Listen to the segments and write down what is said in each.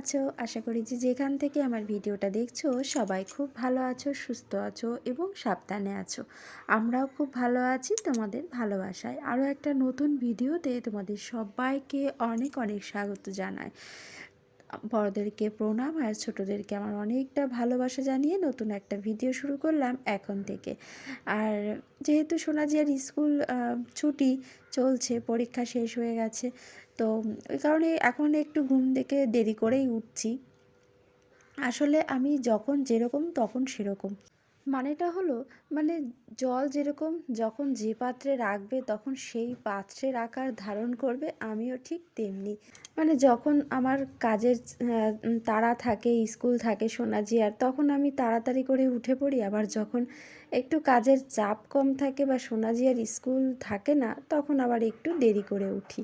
আছো? আশা করি যে যেখান থেকে আমার ভিডিওটা দেখছ, সবাই খুব ভালো আছো, সুস্থ আছো এবং সাবধানে আছো। আমরাও খুব ভালো আছি তোমাদের ভালোবাসায়। আরও একটা নতুন ভিডিওতে তোমাদের সবাইকে অনেক অনেক স্বাগত জানাই। বড়দেরকে প্রণাম আর ছোটদেরকে আমার অনেকটা ভালোবাসা জানিয়ে নতুন একটা ভিডিও শুরু করলাম এখন থেকে। আর যেহেতু সোনাজিয়ার স্কুল ছুটি চলছে, পরীক্ষা শেষ হয়ে গেছে, তো ওই কারণে এখন একটু ঘুম থেকে দেরি করেই উঠছি। আসলে আমি যখন যেরকম তখন সেরকম। মানেটা হলো মানে জল যেরকম যখন যে পাত্রে রাখবে তখন সেই পাত্রের আকার ধারণ করবে, আমিও ঠিক তেমনি। মানে যখন আমার কাজের তাড়া থাকে, স্কুল থাকে সোনাজি, আর তখন আমি তাড়াতাড়ি করে উঠে পড়ি। আবার যখন একটু কাজের চাপ কম থাকে বা সোনাজি আর স্কুল থাকে না, তখন আবার একটু দেরি করে উঠি।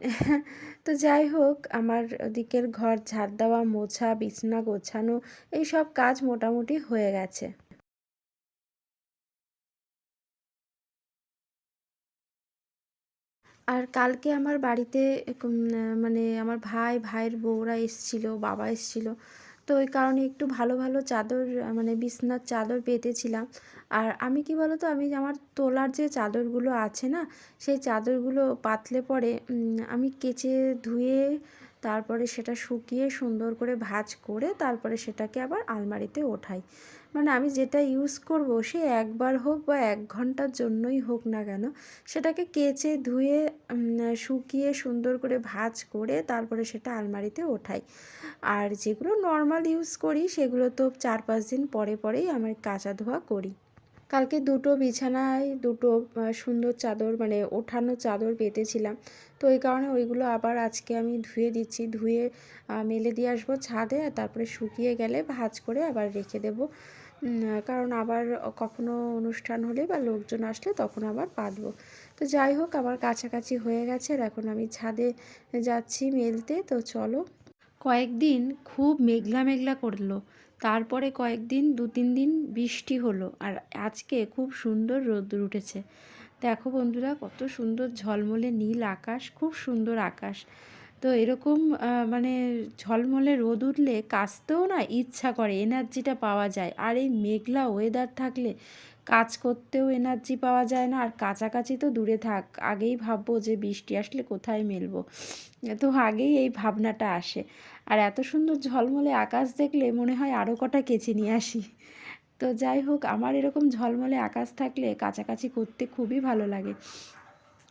তো যাই হোক, আমার ওদিকের ঘর, ঝাড় দেওয়া, মোছা, বিছনা গোছানো এই সব কাজ মোটামুটি হয়ে গেছে। আর কালকে আমার বাড়িতে মানে আমার ভাই, ভাইয়ের বউরা এসছিল, বাবা এসছিল। তো ওই কারণে একটু ভালো ভালো চাদর মানে বিছনার চাদর পেতেছিলাম। আর আমি কি বলতো, আমি আমার তোলার যে চাদরগুলো আছে না, সেই চাদরগুলো পাতলে পরে আমি কেচে ধুয়ে তারপরে সেটা শুকিয়ে সুন্দর করে ভাঁজ করে তারপরে সেটাকে আবার আলমারিতে ওঠাই। মানে আমি যেটা ইউজ করব সে একবার হোক বা এক ঘণ্টার জন্যই হোক না কেন, সেটাকে কেচে ধুয়ে শুকিয়ে সুন্দর করে ভাজ করে তারপরে সেটা আলমারিতে ওঠাই। আর যেগুলো নর্মাল ইউজ করি সেগুলো তো চার পাঁচ দিন পরে পরেই আমার কাঁচা ধোয়া করি। কালকে দুটো বিছানায় দুটো সুন্দর চাদর মানে ওঠানো চাদর পেতেছিলাম তো ওই কারণে ওইগুলো আবার আজকে আমি ধুয়ে দিচ্ছি, ধুয়ে মেলে দিয়ে আসব ছাদে আর তারপরে শুকিয়ে গেলে ভাজ করে আবার রেখে দেবো। কারণ আবার কখনো অনুষ্ঠান হলে বা লোকজন আসলে তখন আবার পাতবো তো যাই হোক আবার কাছাকাছি হয়ে গেছে আর এখন আমি ছাদে যাচ্ছি মেলতে। তো চলো। কয়েকদিন খুব মেঘলা মেঘলা করল। তারপরে কয়েকদিন দু তিন দিন বৃষ্টি হলো আর আজকে খুব সুন্দর রোদ্দুর উঠেছে। দেখো বন্ধুরা, কত সুন্দর ঝলমলে নীল আকাশ, খুব সুন্দর আকাশ। তো এরকম মানে ঝলমলে রোদ উঠলে কাচতেও না ইচ্ছা করে এনার্জিটা পাওয়া যায়। আর এই মেঘলা ওয়েদার থাকলে কাজ করতেও এনার্জি পাওয়া যায় না। আর কাছাকাছি তো দূরে থাক, আগেই ভাববো যে বৃষ্টি আসলে কোথায় মেলবো। তো আগেই এই ভাবনাটা আসে। আর এত সুন্দর ঝলমলে আকাশ দেখলে মনে হয় আরও কটা কেচে নিয়ে আসি। তো যাই হোক, আমার এরকম ঝলমলে আকাশ থাকলে কাছাকাছি করতে খুবই ভালো লাগে।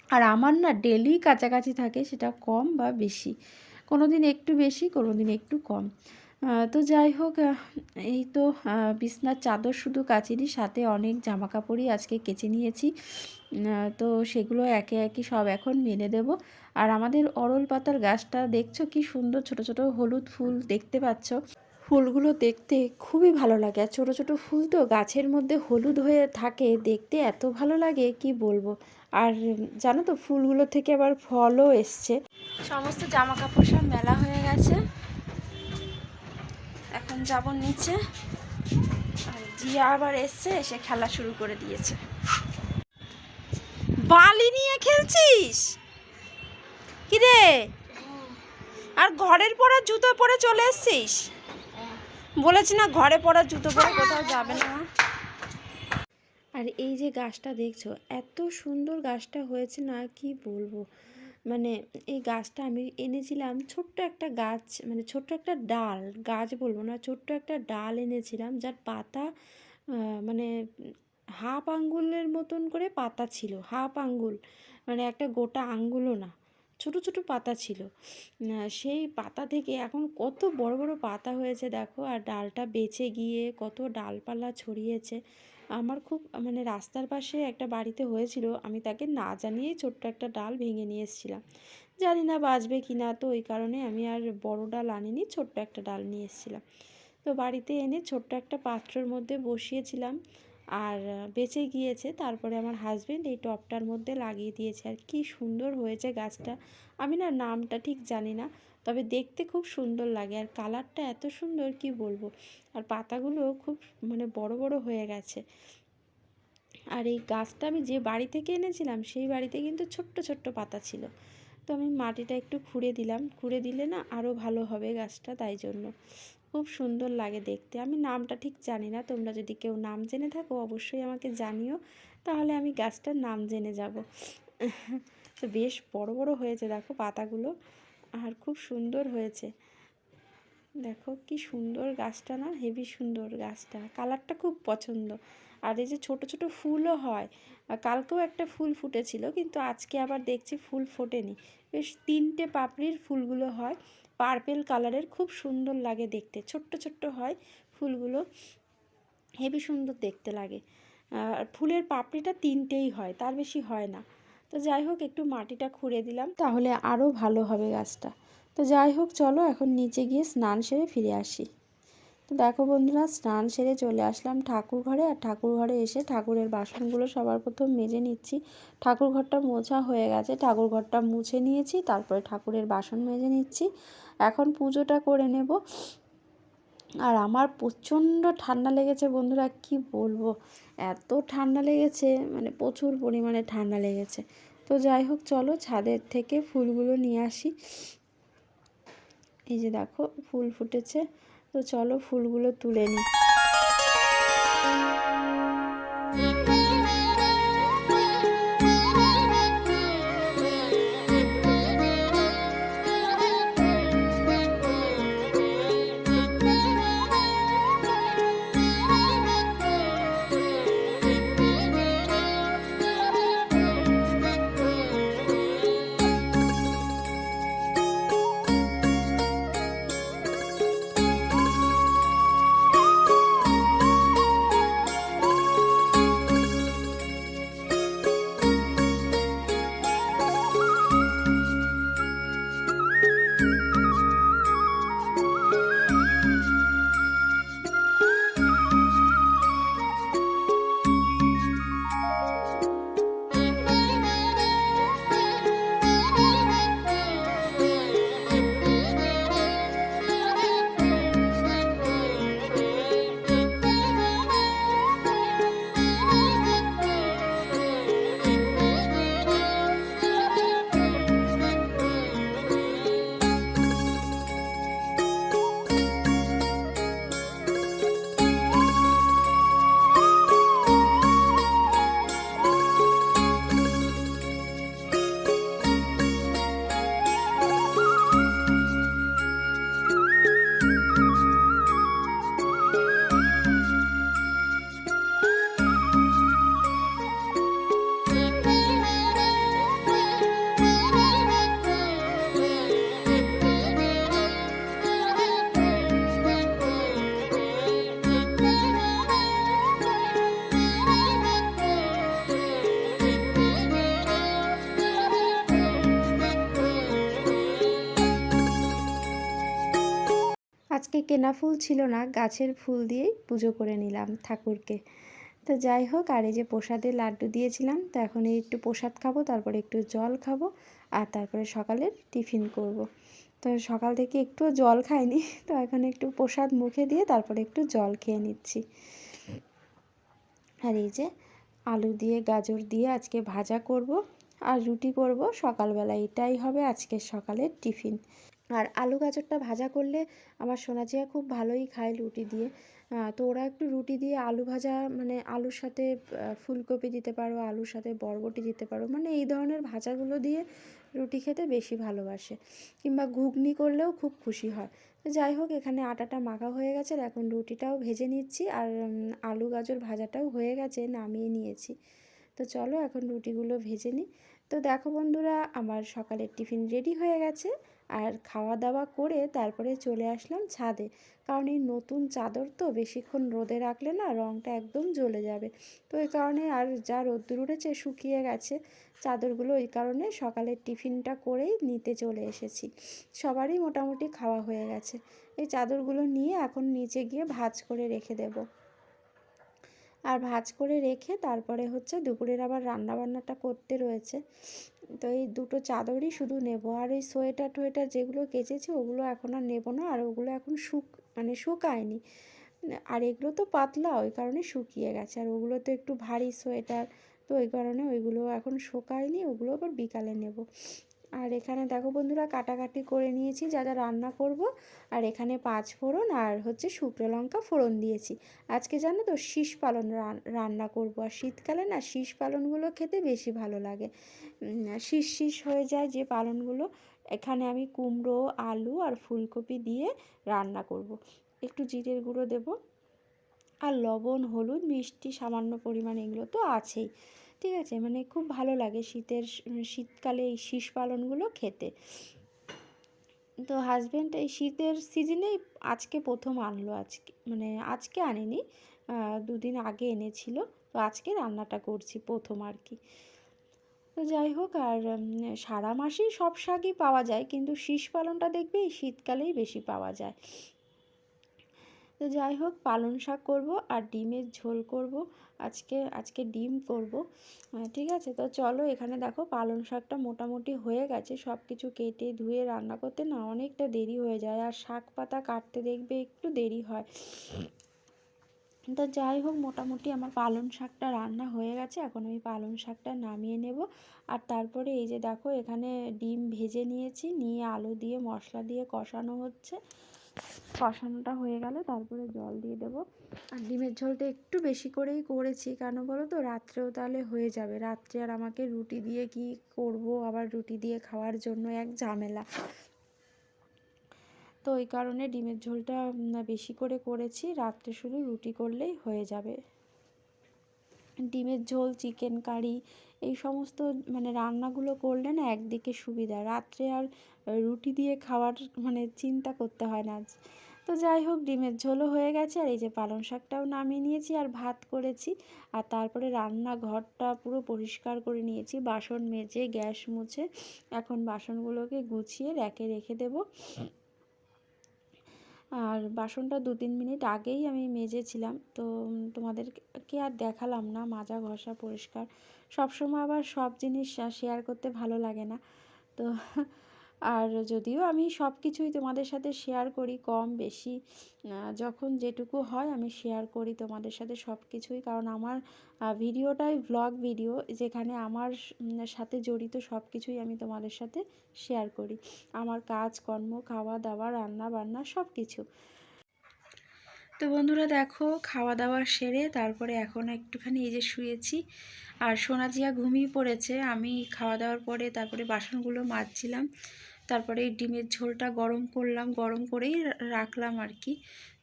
আর আমার না ডেলি কাছাকাছি থাকে সেটা কম বা বেশি। কোনো দিন একটু বেশি কোনো দিন একটু কম। তো যাই হোক এই তো বিছনার চাদর শুধু কাচিনি, সাথে অনেক জামা কাপড়ই আজকে কেচে নিয়েছি। তো সেগুলো একে একে সব এখন মেলে দেব। আর আমাদের অরল পাতার গাছটা দেখছ কি সুন্দর ছোট ছোট হলুদ ফুল দেখতে পাচ্ছ? ফুলগুলো দেখতে খুবই ভালো লাগে। আর ছোটো ছোটো ফুল তো গাছের মধ্যে হলুদ হয়ে থাকে, দেখতে এত ভালো লাগে, কি বলব? আর জানো তো, ফুলগুলো থেকে আবার ফলও এসছে। সমস্ত জামা কাপড় সব মেলা হয়ে গেছে। এখন যাব নিচে। আর জিয়া আবার এসছে, এসে খেলা শুরু করে দিয়েছে। বালি নিয়ে খেলছিস? কিরে? আর ঘরের পরা জুতো পরে চলে এসছিস? বলেছি না ঘরে পরা জুতো পরে কোথাও যাবে না। আর এই যে গাছটা দেখছ, এত সুন্দর গাছটা হয়েছে না কি বলব? মানে এই গাছটা আমি এনেছিলাম, ছোট্ট একটা গাছ মানে ছোট্ট একটা ডাল, গাছ বলব না, ছোট্ট একটা ডাল এনেছিলাম, যার পাতা মানে হাফ আঙ্গুলের মতন করে পাতা ছিল, হাফ আঙ্গুল মানে একটা গোটা আঙ্গুলও না, ছোট ছোট পাতা ছিল। সেই পাতা থেকে এখন কত বড় বড় পাতা হয়েছে দেখো, আর ডালটা বেঁচে গিয়ে কত ডালপালা ছড়িয়েছে। আমার খুব মানে রাস্তার পাশে একটা বাড়িতে হয়েছিল, আমি তাকে না জানিয়েই ছোট্ট একটা ডাল ভেঙে নিয়ে এসেছিলাম। জানি না বাঁচবে কি না, তো ওই কারণে আমি আর বড় ডাল আনিনি, ছোট্ট একটা ডাল নিয়ে এসেছিলাম। তো বাড়িতে এনে ছোট্ট একটা পাত্রর মধ্যে বসিয়েছিলাম। আর বেঁচে গিয়েছে। তারপরে আমার হাজব্যান্ড এই টপটার মধ্যে লাগিয়ে দিয়েছে। আর কি সুন্দর হয়েছে গাছটা। আমি না নামটা ঠিক জানি না, তবে দেখতে খুব সুন্দর লাগে। আর কালারটা এত সুন্দর, কি বলব? আর পাতাগুলো খুব মানে বড় বড় হয়ে গেছে। আর এই গাছটা আমি যে বাড়ি থেকে এনেছিলাম, সেই বাড়িতে কিন্তু ছোট্ট ছোট্ট পাতা ছিল। তো আমি মাটিটা একটু খুঁড়ে দিলাম। খুঁড়ে দিলে না আরও ভালো হবে গাছটা, তাই জন্য। খুব সুন্দর লাগে দেখতে। আমি নামটা ঠিক জানি না, তোমরা যদি কেউ নাম জেনে থাকো অবশ্যই আমাকে জানিও। তাহলে আমি গাছটার নাম জেনে যাব। তো বেশ বড় বড় হয়েছে, দেখো পাতাগুলো। আর খুব সুন্দর হয়েছে। দেখো কি সুন্দর গাছটা না, হেভি সুন্দর গাছটা। কালারটা খুব পছন্দ। আর এই যে ছোট ছোট ফুলও হয়। কালকেও একটা ফুল ফুটেছিল, কিন্তু আজকে আবার দেখছি ফুল ফোটেনি। বেশ তিনটে পাপড়ির ফুলগুলো হয়। পার্পেল কালারের খুব সুন্দর লাগে দেখতে। ছোট্ট ছোট্ট হয় ফুলগুলো। হেভি সুন্দর দেখতে লাগে। ফুলের পাপড়িটা তিনটেই হয়, তার বেশি হয় না। তো যাই হোক, একটু মাটিটা খুঁড়ে দিলাম, তাহলে আরও ভালো হবে গাছটা। তো যাই হোক, চলো এখন নিচে গিয়ে স্নান সেরে ফিরে আসি। তো দেখো বন্ধুরা, স্নান সেরে চলে আসলাম ঠাকুর ঘরে আর ঠাকুর ঘরে এসে ঠাকুরের বাসনগুলো সবার প্রথম মেজে নিচ্ছি। ঠাকুর ঘরটা মোছা হয়ে গেছে ঠাকুর ঘরটা মুছে নিয়েছি, তারপরে ঠাকুরের বাসন মেজে নিচ্ছি। এখন পুজোটা করে নেব। আর আমার প্রচণ্ড ঠান্ডা লেগেছে বন্ধুরা, কি বলব? এত ঠান্ডা লেগেছে মানে প্রচুর পরিমাণে ঠান্ডা লেগেছে। তো যাই হোক, চলো ছাদের থেকে ফুলগুলো নিয়ে আসি। এই যে দেখো, ফুল ফুটেছে। তো চলো ফুলগুলো তুলে নিই। কেনা ফুল ছিল না, গাছের ফুল দিয়েই পুজো করে নিলাম ঠাকুরকে। তো যাই হোক, আর এই যে প্রসাদে লাড্ডু দিয়েছিলাম, তো এখন এই একটু প্রসাদ খাব, তারপরে একটু জল খাব, আর তারপরে সকালের টিফিন করব। তো সকাল থেকে একটু জল খাইনি, তো এখন একটু প্রসাদ মুখে দিয়ে তারপরে একটু জল খেয়ে নিচ্ছি। আর এই যে আলু দিয়ে, গাজর দিয়ে আজকে ভাজা করব, আর রুটি করব সকালবেলা, এটাই হবে আজকের সকালের টিফিন। আর আলু গাজরটা ভাজা করলে আমার সোনা সোনাচিয়া খুব ভালোই খায় রুটি দিয়ে। তো ওরা একটু রুটি দিয়ে আলু ভাজা মানে আলুর সাথে ফুলকপি দিতে পারো, আলুর সাথে বরবটি দিতে পারো মানে এই ধরনের ভাজাগুলো দিয়ে রুটি খেতে বেশি ভালোবাসে। কিংবা ঘুগনি করলেও খুব খুশি হয়। তো যাই হোক, এখানে আটাটা মাখা হয়ে গেছে, আর এখন রুটিটাও ভেজে নিচ্ছি, আর আলু গাজর ভাজাটাও হয়ে গেছে, নামিয়ে নিয়েছি। তো চলো এখন রুটিগুলো ভেজে নিই। তো দেখো বন্ধুরা, আমার সকালের টিফিন রেডি হয়ে গেছে। আর খাওয়া দাওয়া করে তারপরে চলে আসলাম ছাদে। কারণ এই নতুন চাদর তো বেশিক্ষণ রোদে রাখলে না রঙটা একদম জ্বলে যাবে। তো এই কারণে আর যা রোদ্দুর উঠেছে শুকিয়ে গেছে। চাদরগুলো ওই কারণে সকালের টিফিনটা করেই নিতে চলে এসেছি। সবারই মোটামুটি খাওয়া হয়ে গেছে। এই চাদরগুলো নিয়ে এখন নিচে গিয়ে ভাজ করে রেখে দেবো। আর ভাজ করে রেখে তারপরে হচ্ছে দুপুরের আবার রান্নাবান্নাটা করতে রয়েছে। তো এই দুটো চাদরই শুধু নেব। আর ওই সোয়েটার টোয়েটার যেগুলো কেচেছি, ওগুলো এখন আর নেব না। আর ওগুলো এখন শুক মানে শুকায়নি। আর এগুলো তো পাতলা, ওই কারণে শুকিয়ে গেছে। আর ওগুলো তো একটু ভারী সোয়েটার, তো ওই কারণে ওইগুলো এখন শুকায়নি। ওগুলো আবার বিকালে নেব। আর এখানে দেখো বন্ধুরা কাটাকাটি করে নিয়েছি, যা যা রান্না করব। আর এখানে পাঁচ ফোড়ন আর হচ্ছে শুকনো লঙ্কা ফোড়ন দিয়েছি। আজকে জানো তো শীষ পালন রান্না করব। আর শীতকালে না শীষ পালনগুলো খেতে বেশি ভালো লাগে। শীষ শীষ হয়ে যায় যে পালনগুলো, এখানে আমি কুমড়ো, আলু আর ফুলকপি দিয়ে রান্না করব। একটু জিরের গুঁড়ো দেব। আর লবণ, হলুদ, মিষ্টি সামান্য পরিমাণ এগুলো তো আছেই। ঠিক আছে মানে খুব ভালো লাগে শীতের শীতকালে এই শীষ পালনগুলো খেতে। তো হাজব্যান্ড এই শীতের সিজনেই আজকে প্রথম আনলো, আজকে মানে আজকে আনিনি দুদিন আগে এনেছিল, তো আজকে রান্নাটা করছি প্রথম আর কি। তো যাই হোক, আর সারা মাসেই সব শাকই পাওয়া যায়, কিন্তু শীষ পালনটা দেখবে এই শীতকালেই বেশি পাওয়া যায়। তো যাই হোক পালং শাক করব আর ডিমের ঝোল করব আজকে আজকে ডিম করব। ঠিক আছে? তো চলো এখানে দেখো পালং শাকটা মোটামুটি হয়ে গেছে। সব কিছু কেটে ধুয়ে রান্না করতে না অনেকটা দেরি হয়ে যায়। আর শাক পাতা কাটতে দেখবে একটু দেরি হয়। তো যাই হোক, মোটামুটি আমার পালং শাকটা রান্না হয়ে গেছে। এখন আমি পালং শাকটা নামিয়ে নেব। আর তারপরে এই যে দেখো এখানে ডিম ভেজে নিয়েছি। নিয়ে আলু দিয়ে, মশলা দিয়ে কষানো হচ্ছে। কষানোটা হয়ে গেলে তারপরে জল দিয়ে দেব। আর ডিমের ঝোলটা একটু বেশি করেই করেছি কেন বলো তো? রাত্রেও তাহলে হয়ে যাবে। রাত্রে আর আমাকে রুটি দিয়ে কি করব? আবার রুটি দিয়ে খাওয়ার জন্য এক ঝামেলা। তো ওই কারণে ডিমের ঝোলটা বেশি করে করেছি। রাত্রে শুধু রুটি করলেই হয়ে যাবে। ডিমের ঝোল, চিকেন কারি এই সমস্ত মানে রান্নাগুলো করলে না একদিকে সুবিধা, রাত্রে আর রুটি দিয়ে খাওয়ার মানে চিন্তা করতে হয় না তো যাই হোক, ডিমের ঝোলও হয়ে গেছে আর এই যে পালং শাকটাও নামিয়ে নিয়েছি আর ভাত করেছি। আর তারপরে রান্নাঘরটা পুরো পরিষ্কার করে নিয়েছি, বাসন মেজে, গ্যাস মুছে। এখন বাসনগুলোকে গুছিয়ে র্যাকে রেখে দেবো। আর বাসনটা দু তিন মিনিট আগেই আমি মেজেছিলাম। তো তোমাদেরকে আর দেখালাম না, মাজা, ঘষা, পরিষ্কার। সবসময় আবার সব জিনিস শেয়ার করতে ভালো লাগে না। তো আর যদিও আমি সব কিছুই তোমাদের সাথে শেয়ার করি কম, বেশি যখন যেটুকু হয় আমি শেয়ার করি তোমাদের সাথে সব কিছুই কারণ আমার ভিডিওটাই ভ্লগ ভিডিও যেখানে আমার সাথে জড়িত সব কিছুই আমি তোমাদের সাথে শেয়ার করি। আমার কাজ কর্ম খাওয়া দাওয়া রান্না বান্না সব কিছু তো বন্ধুরা দেখো খাওয়া দাওয়া সেরে তারপরে এখন একটুখানি এই যে শুয়েছি। আর সোনাজিয়া ঘুমিয়ে পড়েছে, আমি খাওয়া দাওয়ার পরে তারপরে বাসনগুলো মাজছিলাম। তারপরে ডিমের ঝোলটা গরম করলাম, গরম করেই রাখলাম আর কি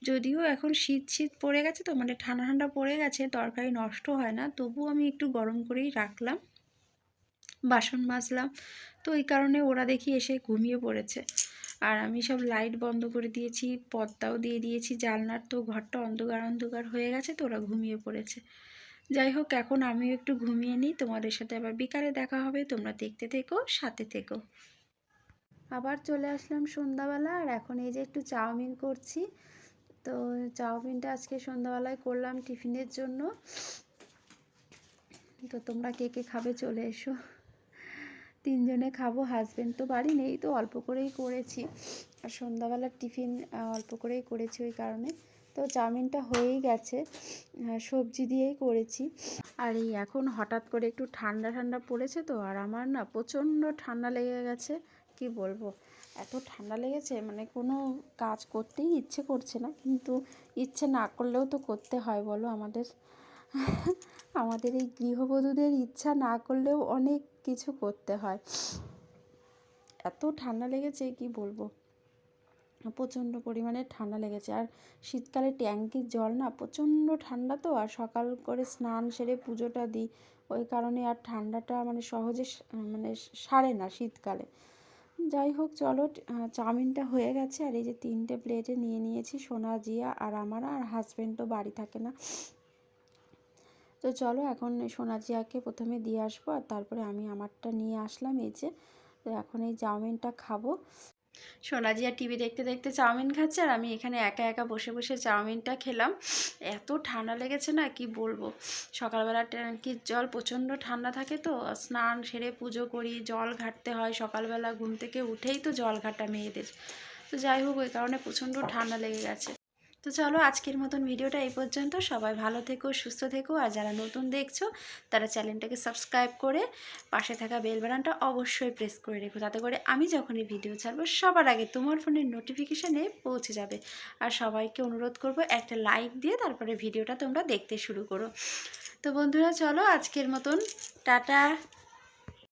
যদিও এখন শীত শীত পড়ে গেছে তো মানে ঠান্ডা ঠান্ডা পড়ে গেছে, তরকারি নষ্ট হয় না তবু আমি একটু গরম করেই রাখলাম। বাসন মাজলাম, তো এই কারণে ওরা দেখি এসে ঘুমিয়ে পড়েছে। আর আমি সব লাইট বন্ধ করে দিয়েছি, পর্দাও দিয়ে দিয়েছি, জানলার তো ঘরটা অন্ধকার অন্ধকার হয়ে গেছে তো ওরা ঘুমিয়ে পড়েছে। যাই হোক, এখন আমিও একটু ঘুমিয়ে নিই, তোমাদের সাথে আবার বিকালে দেখা হবে, তোমরা দেখতে থেকো, সাথে থেকো। আবার চলে আসলাম সন্ধ্যাবেলা, আর এখন এই যে একটু চাউমিন করছি। তো চাউমিনটা আজকে সন্ধ্যাবেলায় করলাম টিফিনের জন্য। তো তোমরা কে কে খাবে চলে এসো। তিনজনে খাব হাজব্যান্ড তো বাড়ি নেই, তো অল্প করেই করেছি। আর সন্ধ্যাবেলার টিফিন অল্প করেই করেছি ওই কারণে। তো চাউমিনটা হয়েই গেছে সবজি দিয়েই করেছি। আর এই এখন হঠাৎ করে একটু ঠান্ডা ঠান্ডা পড়েছে তো, আর আমার না প্রচণ্ড ঠান্ডা লেগে গেছে, কি বলব? এত ঠান্ডা লেগেছে মানে কোনো কাজ করতেই ইচ্ছে করছে না, কিন্তু ইচ্ছে না করলেও তো করতে হয়, বলো আমাদের। আমাদের এই গৃহবধূদের ইচ্ছা না করলেও অনেক কিছু করতে হয়। এত ঠান্ডা লেগেছে কি বলব? প্রচণ্ড পরিমাণে ঠান্ডা লেগেছে। আর শীতকালে ট্যাঙ্কির জল না প্রচণ্ড ঠান্ডা তো, আর সকাল করে স্নান সেরে পুজোটা দিই। ওই কারণে আর ঠান্ডাটা মানে সহজে মানে সারে না শীতকালে। যাই হোক, চলো চাউমিনটা হয়ে গেছে। আর এই যে তিনটে প্লেটে নিয়ে নিয়েছি সোনা, জিয়া আর আমার। আর হাজব্যান্ড তো বাড়ি থাকে না। তো চলো এখন সোনা জিয়াকে প্রথমে দিয়ে আসব আর তারপরে আমি আমারটা নিয়ে আসলাম এই যে। তো এখন এই চাউমিনটা খাব। সোনাজিয়া টিভি দেখতে দেখতে চাউমিন খাচ্ছে আর আমি এখানে একা একা বসে বসে চাউমিনটা খেলাম। এত ঠান্ডা লেগেছে না, কি বলব? সকালবেলা ট্যাঙ্কির জল, প্রচণ্ড ঠান্ডা থাকে তো, স্নান সেরে পুজো করি, জল ঘাটতে হয়, সকালবেলা ঘুম থেকে উঠেই তো জল ঘাটা মেয়েদের। তো যাই হোক, ওই কারণে প্রচণ্ড ঠান্ডা লেগে গেছে। তো চলো আজকের মতন ভিডিওটা এই পর্যন্ত। সবাই ভালো থেকো, সুস্থ থেকো, আর যারা নতুন দেখছ, তারা চ্যানেলটাকে সাবস্ক্রাইব করে পাশে থাকা বেল বাটনটা অবশ্যই প্রেস করে রেখো। তাতে করে আমি যখনই ভিডিও ছাড়বো, সবার আগে তোমার ফোনের নোটিফিকেশানে পৌঁছে যাবে। আর সবাইকে অনুরোধ করব, একটা লাইক দিয়ে তারপরে ভিডিওটা তোমরা দেখতে শুরু করো। তো বন্ধুরা, চলো আজকের মতন। টাটা।